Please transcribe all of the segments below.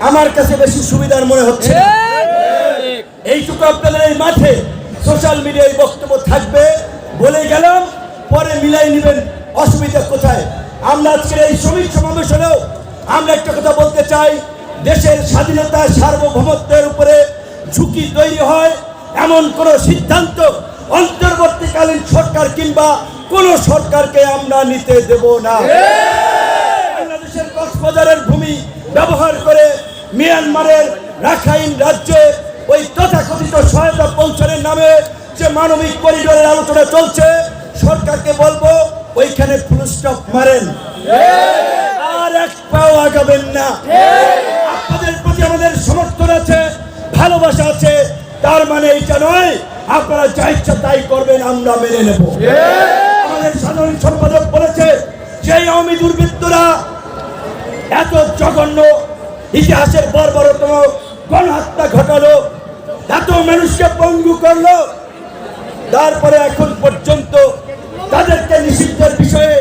আমার কাছে বেশি সুবিধার মনে হচ্ছে। এইটুকু আপনাদের এই মাঠে সোশ্যাল মিডিয়ায় বক্তব্য থাকবে বলে গেলাম পরে মিলাই নেবেন অসুবিধা কোথায়? আমরা আজকের এই শ্রমিক সমাবেশ হলেও আমরা একটা কথা বলতে চাই দেশের স্বাধীনতা সার্বভৌমত্বের উপরে ঝুঁকি তৈরি হয় এমন কোন সিদ্ধান্ত অন্তর্বর্তীকালীন সরকার কিংবা কোন সরকারকে আমরা নিতে দেব না। বাংলাদেশের কক্সবাজারের ভূমি ব্যবহার করে মিয়ানমারের রাখাইন রাজ্যে ওই তথাকথিত সহায়তা পৌঁছানোর নামে যে মানবিক করিডোরের আলোচনা চলছে, সরকারকে বলব ওইখানে ফুল স্টপ মারেন। আর এক পাও আগাবেন না। আপনাদের প্রতি আমাদের সমর্থন আছে, ভালোবাসা আছে, তার মানে এইটা নয়, আপনারা যা ইচ্ছা তাই করবেন, আমরা মেনে নেব। আমাদের সাধারণ সম্পাদক বলেছে সেই আওয়ামী দুর্বৃত্তরা এত জঘন্য ইতিহাসের বর্বরতম গণহত্যা ঘটালো, এত মানুষকে পঙ্গু করল। তারপরে এখন পর্যন্ত তাদেরকে নিষিদ্ধের বিষয়ে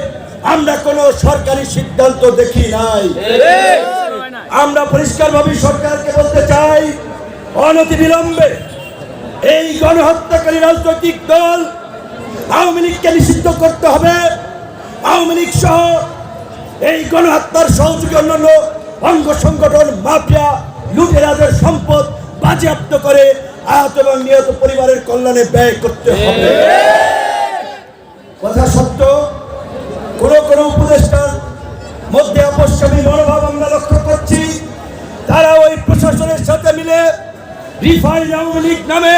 আমরা কোনো সরকারি সিদ্ধান্ত দেখি নাই। আমরা পরিষ্কারভাবে সরকারকে বলতে চাই অনতি বিলম্বে এই গণহত্যাকারী রাজনৈতিক দল আওয়ামী লীগকে নিষিদ্ধ করতে হবে। আওয়ামী লীগ সহ এই গণহত্যার সহযোগী অন্যান্য অঙ্গ সংগঠন মাফিয়া লুটেরাদের সম্পদ বাজেয়াপ্ত করে আহত এবং নিহত পরিবারের কল্যাণে ব্যয় করতে হবে। কথা সত্য কোন কোন উপদেষ্টার মধ্যে অবশ্যই মনোভাব আমরা লক্ষ্য করছি। তারা ওই প্রশাসনের সাথে মিলে রিফাইন আওয়ামী লীগ নামে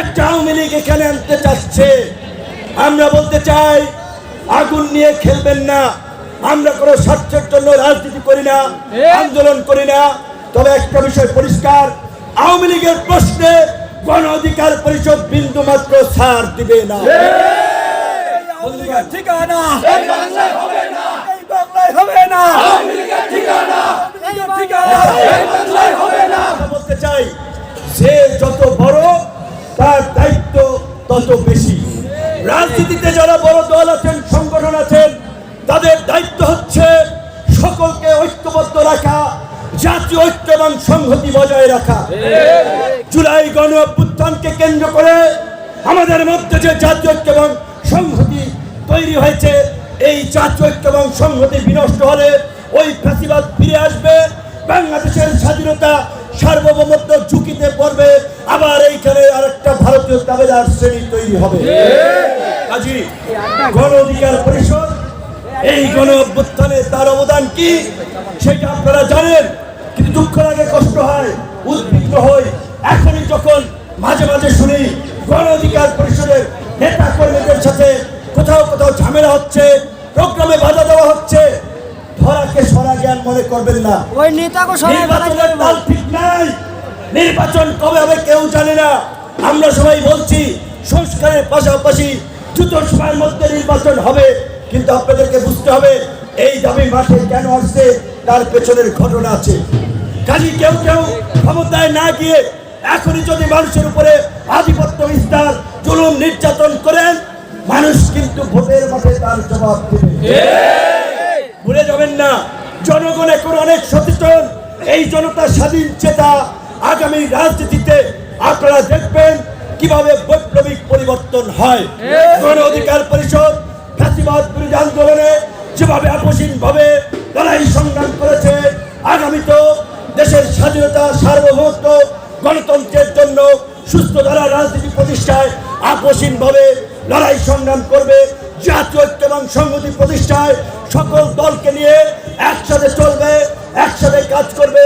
একটা আওয়ামী লীগ এখানে আনতে চাচ্ছে। আমরা বলতে চাই আগুন নিয়ে খেলবেন না। আমরা কোনো স্বার্থের জন্য রাজনীতি করি না আন্দোলন করি না। তবে একটা বিষয় পরিষ্কার আওয়ামী লীগের প্রশ্নে গণ অধিকার পরিষদ বিন্দু মাত্র ছাড় দিবে না। ঠিকানা। হবে না। হবে না। ঠিকানা। এই ঠিকানা। হবে না। বলতে চাই যে যত বড় তার দায়িত্ব তত বেশি। রাজনীতিতে যারা বড় দল আছেন তাদের দায়িত্ব হচ্ছে সকলকে ঐক্যবদ্ধ রাখা জাতীয় ঐক্য এবং সংহতি বজায় রাখা। জুলাই গণ অভ্যুত্থানকে কেন্দ্র করে আমাদের মধ্যে যে জাতীয় ঐক্য এবং সংহতি তৈরি হয়েছে এই জাতীয় ঐক্য এবং সংহতি বিনষ্ট হলে ওই ফ্যাসিবাদ ফিরে আসবে। বাংলাদেশের স্বাধীনতা সার্বভৌমত্ব ঝুঁকিতে পড়বে আবার এইখানে আরেকটা ভারতীয় দাবেদার শ্রেণি তৈরি হবে। কাজী গণ অধিকার পরিষদ এই গণ অভ্যুত্থানে তার অবদান কি? সেটা আপনারা জানেন কিন্তু দুঃখ লাগে কষ্ট হয় উদ্বিগ্ন হই। এখনই যখন মাঝে মাঝে শুনি গণ অধিকার পরিষদের নেতা কর্মীদের সাথে কোথাও কোথাও ঝামেলা হচ্ছে প্রোগ্রামে বাধা দেওয়া হচ্ছে ধরাকে সরা জ্ঞান মনে করবেন না। ওই নেতাকে নির্বাচনের তাল ঠিক নাই। নির্বাচন কবে হবে কেউ জানে না। আমরা সবাই বলছি সংস্কারের পাশাপাশি দ্রুত সময়ের মধ্যে নির্বাচন হবে। কিন্তু আপনাদেরকে বুঝতে হবে এই দাবি মাঠে কেন আসছে তার পেছনের ঘটনা আছে। কাজী কেউ কেউ ক্ষমতায় না গিয়ে এখনই যদি মানুষের উপরে আধিপত্য বিস্তার জুলুম নির্যাতন করেন মানুষ কিন্তু ভোটের মাঠে তার জবাব দেবে। ভুলে যাবেন না জনগণ এখন অনেক সচেতন। এই জনতা স্বাধীন চেতা আগামী রাজনীতিতে আপনারা দেখবেন কীভাবে বৈপ্লবিক পরিবর্তন হয়। গণ অধিকার পরিষদ ফ্যাসিবাদ বিরোধী আন্দোলনে যেভাবে আপসীন ভাবে লড়াই সংগ্রাম করেছে, আগামী তো দেশের স্বাধীনতা সার্বভৌমত্ব গণতন্ত্রের জন্য সুস্থ ধারা রাজনীতি প্রতিষ্ঠায় আপসীন ভাবে লড়াই সংগ্রাম করবে। জাতীয় ঐক্য এবং সংহতি প্রতিষ্ঠায় সকল দলকে নিয়ে একসাথে চলবে, একসাথে কাজ করবে।